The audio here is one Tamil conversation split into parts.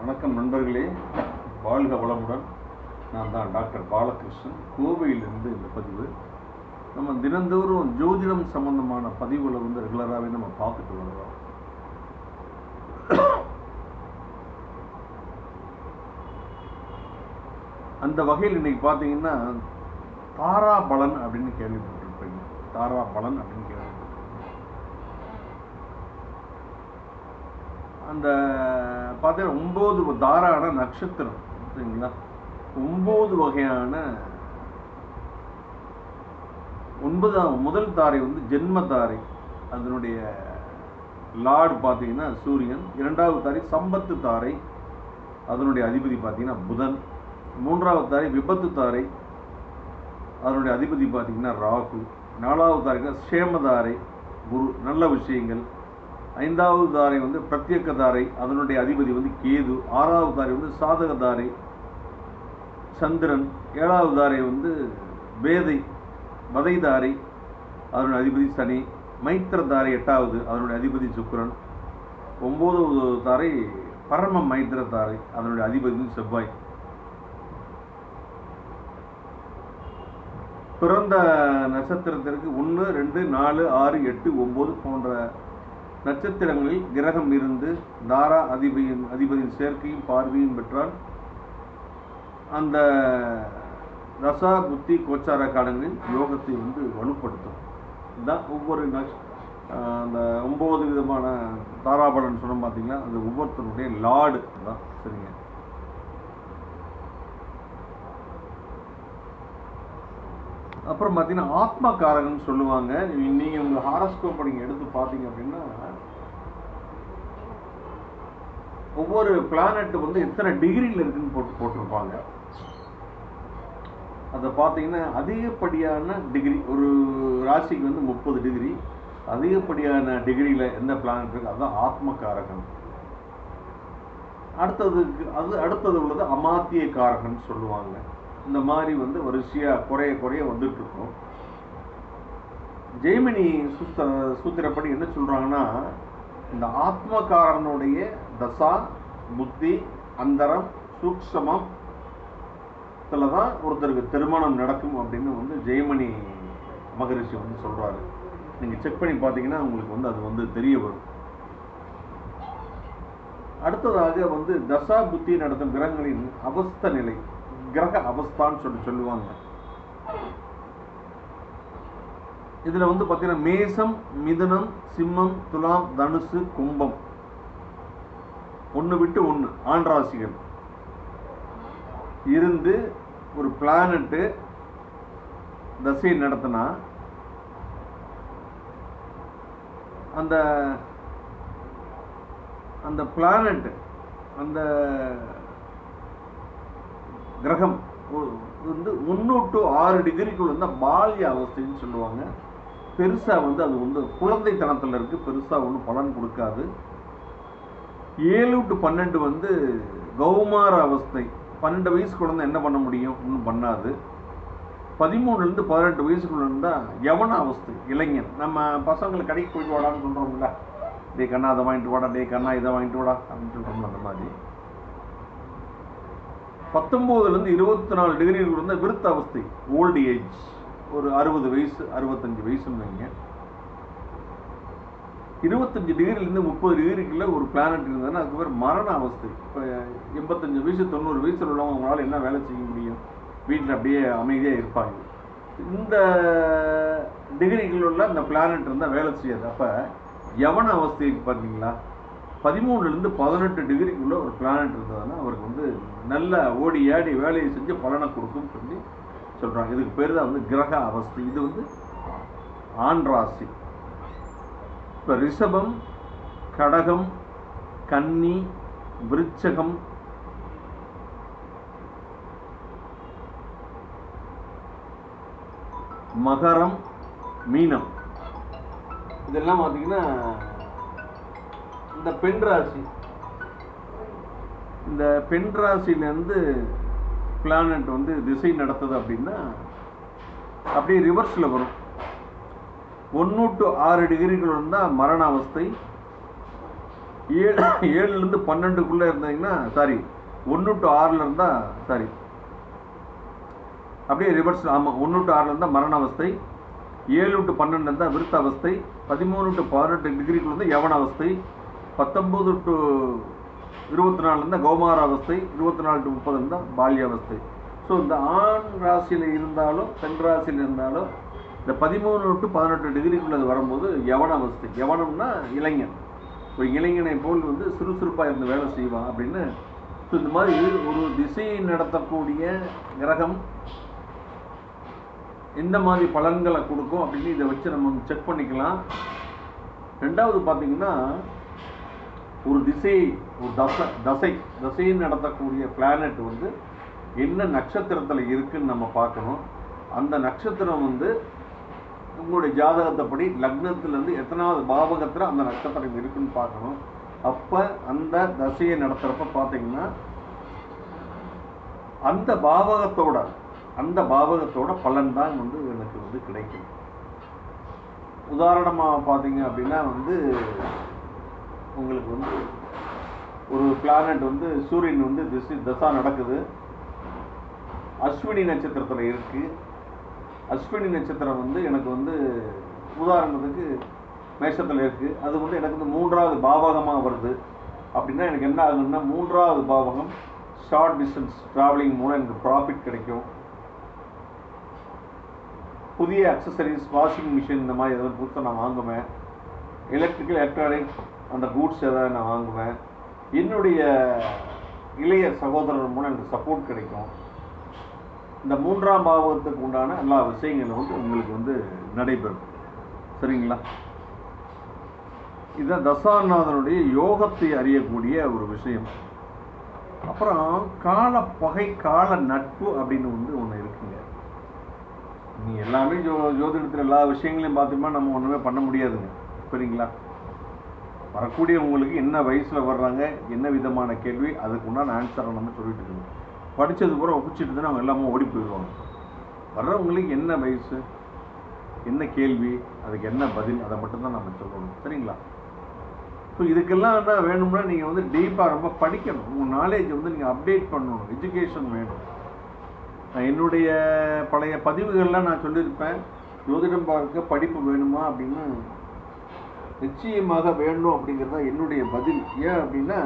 வணக்கம் நண்பர்களே. வாழ்க வளமுடன். நான் தான் டாக்டர் பாலகிருஷ்ணன். கோவையிலிருந்து இந்த பதிவு. நம்ம தினந்தோறும் ஜோதிடம் சம்பந்தமான பதிவுகளை வந்து ரெகுலராகவே நம்ம பார்த்துட்டு வர்றோம் அந்த வகையில் இன்னைக்கு பார்த்தீங்கன்னா தாராபலன் அப்படின்னு கேள்விப்பட்டிருப்பீங்க. தாராபலன் அப்படின்னு கேள்வி அந்த பார்த்தீங்கன்னா ஒம்பது தாரான நட்சத்திரம் சரிங்களா? ஒம்பது வகையான ஒன்பதாம் முதல் தாரை வந்து ஜென்ம தாரை. அதனுடைய லார்டு பார்த்தீங்கன்னா சூரியன். இரண்டாவது தாரை சம்பத்து தாரை. அதனுடைய அதிபதி பார்த்தீங்கன்னா புதன். மூன்றாவது தாரை விபத்து தாரை. அதனுடைய அதிபதி பார்த்தீங்கன்னா ராகு. நாலாவது தாரைனா சேமதாரை. குரு நல்ல விஷயங்கள். ஐந்தாவது தாரை வந்து பிரத்யேக தாரை அதனுடைய அதிபதி வந்து கேது. ஆறாவது தாரை வந்து சாதக தாரை சந்திரன். ஏழாவது தாரை வந்து வேதை வதை தாரை அதனுடைய அதிபதி சனி. மைத்திர தாரை எட்டாவது அதனுடைய அதிபதி சுக்கரன். ஒம்போதாவது தாரை பரம மைத்திர தாரை அதனுடைய அதிபதி வந்து செவ்வாய். பிறந்த நட்சத்திரத்திற்கு ஒன்று ரெண்டு நாலு ஆறு எட்டு ஒம்பது போன்ற நட்சத்திரங்களில் கிரகம் இருந்து தாரா அதிபதியின் அதிபதியின் சேர்க்கையும் பார்வையும் பெற்றால் அந்த ரசா புத்தி கோச்சார காலங்களில் யோகத்தை வந்து வலுப்படுத்தும். இதுதான் ஒவ்வொரு நட்ச அந்த ஒம்பது விதமான தாராபலன் சொன்னோம் பார்த்தீங்கன்னா அது ஒவ்வொருத்தருடைய லார்டு. தான் சரிங்க. அப்புறம் பார்த்தீங்கன்னா ஆத்மகாரகன் சொல்லுவாங்க. நீங்கள் உங்கள் ஹாரஸ்கோப் நீங்கள் எடுத்து பார்த்தீங்க அப்படின்னா ஒவ்வொரு பிளானட் வந்து எத்தனை டிகிரியில் இருக்குன்னு போட்டு போட்டிருப்பாங்க. அதை பார்த்தீங்கன்னா அதிகப்படியான டிகிரி ஒரு ராசிக்கு வந்து முப்பது டிகிரி அதிகப்படியான டிகிரியில் எந்த பிளானட் இருக்கு அதுதான் ஆத்மகாரகம். அடுத்ததுக்கு அது அடுத்தது உள்ளது அமாத்திய காரகம்னு சொல்லுவாங்க. இந்த மாதிரி வந்து வரிசையாக குறைய குறைய வந்துட்டு இருக்கும் ஜெய்மினி சுத்த சூத்திரப்படி என்ன சொல்றாங்கன்னா இந்த ஆத்மகாரனுடைய தசா புத்தி அந்தரம் சூக்ஷமம் இதில் தான் ஒருத்தருக்கு திருமணம் நடக்கும் அப்படின்னு வந்து ஜெயமணி மகரிஷி வந்து சொல்றாரு. நீங்கள் செக் பண்ணி பார்த்தீங்கன்னா உங்களுக்கு வந்து அது வந்து தெரிய வரும். அடுத்ததாக வந்து தசா புத்தி நடத்தும் கிரகங்களின் அவஸ்த நிலை. கிரக அவஸ்தான்னு சொல்லி சொல்லுவாங்க. இதில் வந்து பார்த்தீங்கன்னா மேசம் மிதுனம் சிம்மம் துலாம் தனுசு கும்பம். ஒன்று விட்டு ஒன்று ஆண்ராசிகள். இருந்து ஒரு பிளானட்டு தசை நடத்தினா அந்த அந்த பிளானட் அந்த கிரகம் வந்து ஒன்று டு ஆறு டிகிரிக்குள்ள இருந்தால் பால்ய அவஸ்தைன்னு சொல்லுவாங்க. பெருசாக வந்து அது வந்து குழந்தைத்தனத்தில் இருக்குது பெருசாக ஒன்றும் பலன் கொடுக்காது. ஏழு டு பன்னெண்டு வந்து கௌமார அவஸ்தை. பன்னெண்டு வயசு குழந்தை என்ன பண்ண முடியும்? ஒன்றும் பண்ணாது. பதிமூணுலேருந்து பதினெட்டு வயசுக்குள்ள இருந்தால் யவன அவஸ்தை இளைஞன். நம்ம பசங்களை கடைக்கு போயிட்டு வாடான்னு சொல்கிறோம்ல டே கண்ணா அதை வாங்கிட்டு வாடா டே கண்ணா இதை வாங்கிட்டு வாடா அப்படின்னு சொல்கிறோம்ல அந்த மாதிரி. பத்தொம்போதுலேருந்து இருபத்தி நாலு டிகிரி இருந்த விருத்த அவஸ்தை ஓல்டு ஏஜ் ஒரு அறுபது வயசு அறுபத்தஞ்சு வயசுன்னு வைங்க. இருபத்தஞ்சு டிகிரிலேருந்து முப்பது டிகிரிக்குள்ளே ஒரு பிளானட் இருந்ததுன்னா அதுக்கு பேர் மரண அவஸ்தை. இப்போ எண்பத்தஞ்சு வயசு தொண்ணூறு வயசில் உள்ளவங்க அவங்களால என்ன வேலை செய்ய முடியும்? வீட்டில் அப்படியே அமைதியாக இருப்பாங்க. இந்த டிகிரிகள் உள்ள அந்த பிளானட் இருந்தால் வேலை செய்யாது. அப்போ யவன அவஸ்தை பார்த்தீங்களா பதிமூணுலேருந்து பதினெட்டு டிகிரிக்குள்ளே ஒரு பிளானட் இருந்ததுன்னா அவருக்கு வந்து நல்ல ஓடி ஆடி வேலையை செஞ்சு பலனை கொடுக்கும்னு சொல்லி சொல்கிறாங்க இதுக்கு பேர் தான் வந்து கிரக அவஸ்தை. இது வந்து ஆண் ராசி. இப்போ ரிஷபம் கடகம் கன்னி விருச்சகம் மகரம் மீனம். இதெல்லாம் பார்த்தீங்கன்னா இந்த பெண் ராசி. இந்த பெண் ராசியிலேருந்து பிளானட் வந்து திசை நடத்துது அப்படின்னா அப்படியே ரிவர்ஸில் வரும். ஒன்று டு ஆறு டிகிரிகள் இருந்தால் மரண அவஸ்தை. ஏழு ஏழுலேருந்து பன்னெண்டுக்குள்ளே இருந்தீங்கன்னா சாரி ஒன்று டு ஆறில் இருந்தால் சாரி அப்படியே ரிவர்ஸ் ஆமாம் ஒன்று டு ஆறில் இருந்தால் மரண அவஸ்தை. ஏழு டு பன்னெண்டு இருந்தால் விருத்த அவஸ்தை. பதிமூணு டு பதினெட்டு டிகிரிக்குள்ள இருந்தால் யவன அவஸ்தை. பத்தொம்பது டு இருபத்தி நாலு இருந்தால் கௌமார அவஸ்தை இருபத்தி நாலு டு முப்பது இருந்தால் பால்ய அவஸ்தை ஸோ இந்த ஆண் ராசியில் இருந்தாலும் பெண் ராசியில் இருந்தாலும் இந்த பதிமூணு டு பதினெட்டு டிகிரிக்குள்ளது வரும்போது யவன அவஸ்தை யவனம்னா இளைஞன். ஒரு இளைஞனை போல் வந்து சுறுசுறுப்பாக இருந்து வேலை செய்வான் அப்படின்னு. ஸோ இந்த மாதிரி ஒரு திசையை நடத்தக்கூடிய கிரகம் எந்த மாதிரி பலன்களை கொடுக்கும் அப்படின்னு இதை வச்சு நம்ம செக் பண்ணிக்கலாம். ரெண்டாவது பார்த்தீங்கன்னா ஒரு திசை ஒரு தசை தசை தசையை நடத்தக்கூடிய பிளானட் வந்து என்ன நட்சத்திரத்தில் இருக்குன்னு நம்ம பார்க்கணும். அந்த நட்சத்திரம் வந்து உங்களுடைய ஜாதகத்தைப்படி லக்னத்திலேருந்து எத்தனாவது பாவகத்தில் அந்த நட்சத்திரம் இருக்குன்னு பார்க்கணும். அப்போ அந்த தசையை நடத்துகிறப்ப பார்த்தீங்கன்னா அந்த பாவகத்தோட அந்த பாவகத்தோட பலன் தான் வந்து எனக்கு வந்து கிடைக்கும். உதாரணமாக பார்த்தீங்க அப்படின்னா வந்து உங்களுக்கு வந்து ஒரு பிளானட் வந்து சூரியன் வந்து திசை தசா நடக்குது. அஸ்வினி நட்சத்திரத்தில் இருக்கு. அஸ்வினி நட்சத்திரம் வந்து எனக்கு வந்து உதாரணத்துக்கு மேஷத்தில் இருக்குது அது வந்து எனக்கு வந்து மூன்றாவது பாவகமாக வருது. அப்படின்னா எனக்கு என்ன ஆகுதுன்னா மூன்றாவது பாவகம் ஷார்ட் டிஸ்டன்ஸ் ட்ராவலிங் மூலம் எனக்கு ப்ராஃபிட் கிடைக்கும். புதிய அக்சசரிஸ் வாஷிங் மிஷின் இந்த மாதிரி எதாவது புதுசாக நான் வாங்குவேன். எலக்ட்ரிக்கல் எலக்ட்ரானிக் அந்த கூட்ஸ் எதாவது நான் வாங்குவேன்? என்னுடைய இளைய சகோதரர் மூலம் எனக்கு சப்போர்ட் கிடைக்கும். இந்த மூன்றாம் பாவத்துக்கு உண்டான எல்லா விஷயங்களும் வந்து உங்களுக்கு வந்து நடைபெறும். சரிங்களா? இதுதான் தசாநாதனுடைய யோகத்தை அறியக்கூடிய ஒரு விஷயம். அப்புறம் கால பகை கால நட்பு அப்படின்னு வந்து ஒன்று இருக்குங்க. நீ எல்லாமே ஜோ ஜோதிடத்தில் எல்லா விஷயங்களையும் பார்த்தோம்னா நம்ம ஒன்றுமே பண்ண முடியாதுங்க. சரிங்களா வரக்கூடிய உங்களுக்கு என்ன வயசில் வர்றாங்க என்ன விதமான கேள்வி அதுக்கு உண்டான ஆன்சரை நம்ம சொல்லிட்டு இருக்கணும். படித்தது பூரா ஒப்பிச்சுட்டு தான் அவங்க எல்லாமே ஓடி போயிடுவாங்க. வர்றவங்களுக்கு என்ன வயசு என்ன கேள்வி அதுக்கு என்ன பதில் அதை மட்டும்தான் நம்ம சொல்லணும். சரிங்களா? ஸோ இதுக்கெல்லாம் என்ன வேணும்னா நீங்கள் வந்து டீப்பாக ரொம்ப படிக்கணும். உங்கள் நாலேஜ் வந்து நீங்கள் அப்டேட் பண்ணணும். எஜுகேஷன் வேணும். நான் என்னுடைய பழைய பதிவுகள்லாம் நான் சொல்லியிருப்பேன். ஜோதிடம் பார்க்க படிப்பு வேணுமா அப்படின்னு நிச்சயமாக வேண்டும் அப்படிங்கிறது தான் என்னுடைய பதில். ஏன் அப்படின்னா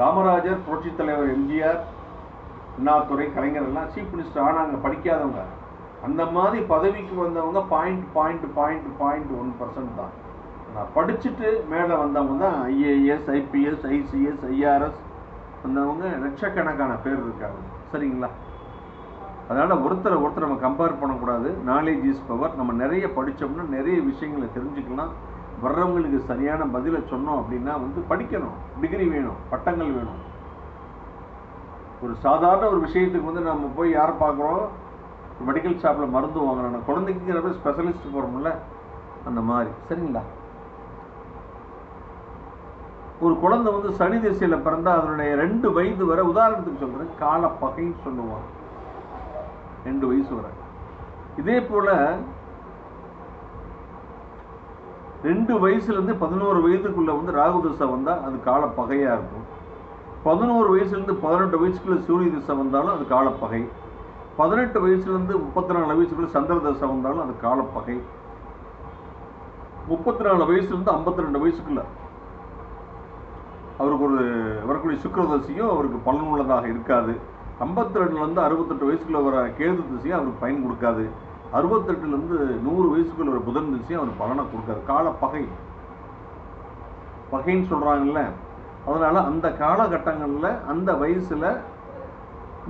காமராஜர் புரட்சித் தலைவர் எம்ஜிஆர் அண்ணாதுரை கலைஞர் எல்லாம் சீஃப் மினிஸ்டர் ஆனாங்க படிக்காதவங்க. அந்த மாதிரி பதவிக்கு வந்தவங்க point point point point one percent தான். நான் படிச்சுட்டு மேலே வந்தவங்க தான் ஐஏஎஸ் ஐபிஎஸ் ஐசிஎஸ் ஐஆர்எஸ் வந்தவங்க லட்சக்கணக்கான பேர் இருக்காங்க. சரிங்களா? அதனால் ஒருத்தரை ஒருத்தர் நம்ம கம்பேர் பண்ணக்கூடாது. நாலேஜ் இஸ் பவர் நம்ம நிறைய படித்தோம்னா நிறைய விஷயங்களை தெரிஞ்சுக்கலாம். வர்றவங்களுக்கு சரியான பதிலை சொன்னோம் அப்படின்னா வந்து படிக்கணும். டிகிரி வேணும். பட்டங்கள் வேணும். ஒரு சாதாரண ஒரு விஷயத்துக்கு வந்து நம்ம போய் யாரை பார்க்குறோம்? மெடிக்கல் ஷாப்பில் மருந்து வாங்குறோம் குழந்தைங்கிறப்ப ஸ்பெஷலிஸ்ட் போகிறோம்ல அந்த மாதிரி. சரிங்களா? ஒரு குழந்தை வந்து சனி திசையில் பிறந்தால் அதனுடைய ரெண்டு வயது வரை உதாரணத்துக்கு சொல்கிறேன் காலப்பகைன்னு சொல்லுவாங்க. ரெண்டு வயசு வரை. இதே போல் ரெண்டு வயசுலேருந்து பதினோரு வயதுக்குள்ளே வந்து ராகு திசை வந்தால் அது காலப்பகையாக இருக்கும். பதினோரு வயசுலேருந்து பதினெட்டு வயசுக்குள்ளே சூரிய திசை வந்தாலும் அது காலப்பகை பதினெட்டு வயசுலேருந்து முப்பத்தி நாலு வயசுக்குள்ளே சந்திர தசை வந்தாலும் அது காலப்பகை முப்பத்தி நாலு வயசுலேருந்து ஐம்பத்தி ரெண்டு வயசுக்குள்ள அவருக்கு ஒரு வரக்கூடிய சுக்கரதசியும் அவருக்கு பலனுள்ளதாக இருக்காது. ஐம்பத்தி ரெண்டுலேருந்து அறுபத்தெட்டு வயசுக்குள்ள வர கேது திசையும் அவருக்கு பயன் கொடுக்காது. அறுபத்தெட்டுலேருந்து நூறு வயசுக்குள்ள ஒரு புதன் திசையும் அவருக்கு பலனை கொடுக்காது. காலப்பகை பகைன்னு சொல்கிறாங்கல்ல அதனால் அந்த காலகட்டங்களில் அந்த வயசில்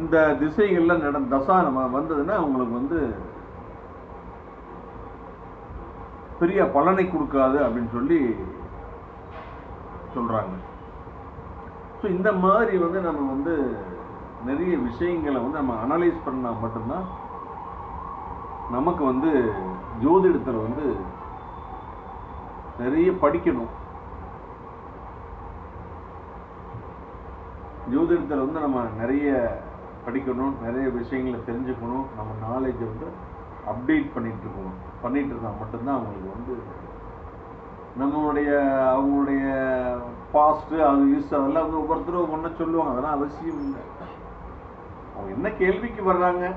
இந்த திசைகளில் நட தசா நம்ம வந்ததுன்னா அவங்களுக்கு வந்து பெரிய பலனை கொடுக்காது அப்படின்னு சொல்லி சொல்கிறாங்க ஸோ இந்த மாதிரி வந்து நம்ம வந்து நிறைய விஷயங்களை வந்து நம்ம அனலைஸ் பண்ணால் மட்டும்தான் நமக்கு வந்து ஜோதிடத்தில் வந்து நிறைய படிக்கணும். ஜோதிடத்தில் வந்து நம்ம நிறைய படிக்கணும் நிறைய விஷயங்களை தெரிஞ்சுக்கணும் நம்ம நாலேஜை வந்து அப்டேட் பண்ணிட்டு இருக்கணும். பண்ணிட்டு இருந்தால் மட்டும்தான் அவங்களுக்கு வந்து நம்மளுடைய அவங்களுடைய பாஸ்ட்டு அது யூஸ் அதெல்லாம் வந்து ஒவ்வொருத்தரும் ஒன்றா சொல்லுவாங்க. அதெல்லாம் அவசியம் இல்லை. அவங்க என்ன கேள்விக்கு வர்றாங்க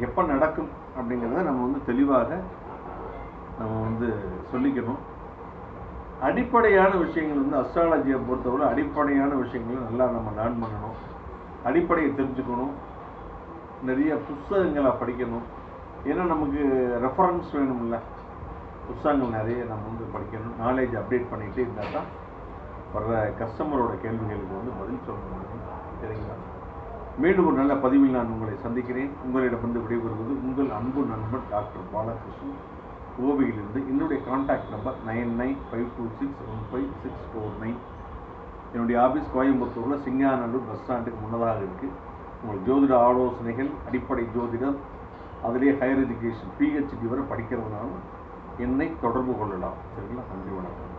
எப்போ நடக்கும் அப்படிங்கிறத நம்ம வந்து தெளிவாக நம்ம வந்து சொல்லிக்கணும். அடிப்படையான விஷயங்கள் வந்து அஸ்ட்ராலஜியை பொறுத்தவரை அடிப்படையான விஷயங்களை நல்லா நம்ம லேர்ன் பண்ணணும். அடிப்படையை தெரிஞ்சுக்கணும். நிறைய புஸ்தகங்களை படிக்கணும். ஏன்னா நமக்கு ரெஃபரன்ஸ் வேணும்ல. புஸ்தகங்கள் நிறைய நம்ம வந்து படிக்கணும். நாலேஜ் அப்டேட் பண்ணிகிட்டே இருந்தால் தான் வர்ற கஸ்டமரோட கேள்விகளுக்கு வந்து பதில் சொல்ல முடியும். சரிங்களா? மீண்டும் ஒரு நல்ல பதிவில் நான் உங்களை சந்திக்கிறேன். உங்களிடமிருந்து விடைபெறுவது உங்கள் அன்பு நண்பன் டாக்டர் பாலகிருஷ்ணன். கோவையிலிருந்து என்னுடைய contact number nine nine five two six one five six four nine. என்னுடைய ஆஃபீஸ் கோயம்புத்தூரில் சிங்காநல்லூர் பஸ் ஸ்டாண்டுக்கு முன்னதாக இருக்குது உங்களுக்கு ஜோதிட ஆலோசனைகள் அடிப்படை ஜோதிடம் அதிலே ஹையர் எஜுகேஷன் பிஹெச்டி வரை படிக்கிறதுனாலும் என்னை தொடர்பு கொள்ளலாம். சரிங்களா? நன்றி வணக்கம்.